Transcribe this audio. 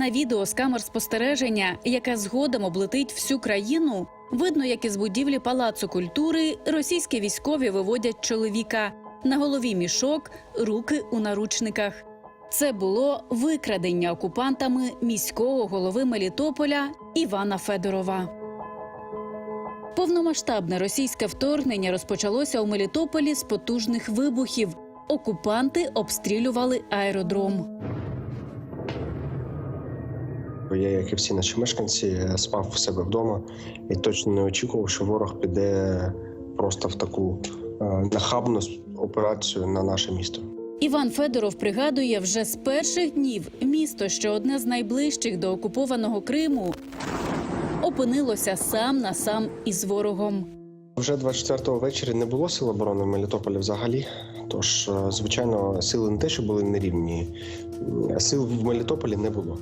На відео з камер спостереження, яке згодом облетить всю країну, видно, як із будівлі палацу культури російські військові виводять чоловіка на голові мішок, руки у наручниках. Це було викрадення окупантами міського голови Мелітополя Івана Федорова. Повномасштабне російське вторгнення розпочалося у Мелітополі з потужних вибухів. Окупанти обстрілювали аеродром. Я, як і всі наші мешканці, спав в себе вдома і точно не очікував, що ворог піде просто в таку е, нахабну операцію на наше місто. Іван Федоров пригадує вже з перших днів місто, що одне з найближчих до окупованого Криму, опинилося сам на сам із ворогом. Вже 24-го ввечері не було сил оборони в Мелітополі взагалі. Тож, е, звичайно, сили не те, що були нерівні, сил в Мелітополі не було.